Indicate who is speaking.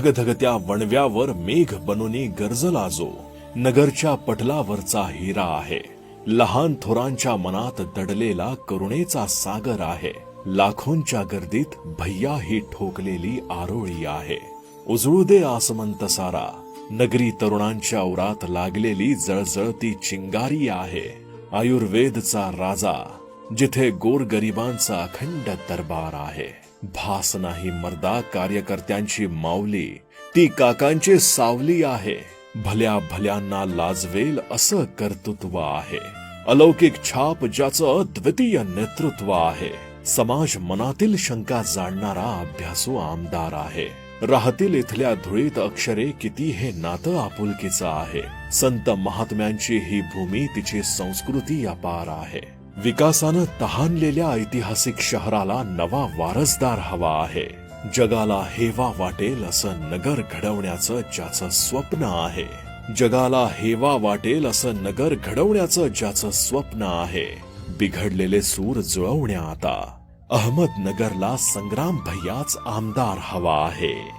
Speaker 1: धगधगत्या वणव्यावर मेघ बनूनी गरजला जो. नगरच्या पटलावरचा हिरा आहे. लहान थोरांच्या मनात दडलेला करुणेचा सागर आहे. लाखोंच्या गर्दीत भैया ही ठोकलेली आरोळी आहे. उजळू दे आसमंत सारा. नगरी तरुणांच्या उरात लागलेली जळजळती चिंगारी आहे. आयुर्वेदचा राजा. जिथे गोरगरिबांचा अखंड दरबार आहे. भास नाही मर्दा कार्यकर्त्यांची माऊली ती काकांची सावली आहे. भल्या भल्यांना लाजवेल असं कर्तृत्व आहे. अलौकिक छाप ज्याचं अद्वितीय नेतृत्व आहे. समाज मनातील शंका जाणणारा अभ्यासू आमदार आहे. राहतील इथल्या धुळीत अक्षरे किती हे नातं आपुलकीचं आहे. संत महात्म्यांची ही भूमी तिची संस्कृती अपार आहे. विकासानं तहानलेल्या ऐतिहासिक शहराला नवा वारसदार हवा आहे. जगाला हेवा वाटेल असं नगर घडवण्याचं ज्याचं स्वप्न आहे. जगाला हेवा वाटेल असं नगर घडवण्याचं ज्याचं स्वप्न आहे. बिघडलेले सूर जुळवण्या आता. अहमदनगरला संग्राम भैयाच आमदार हवा आहे.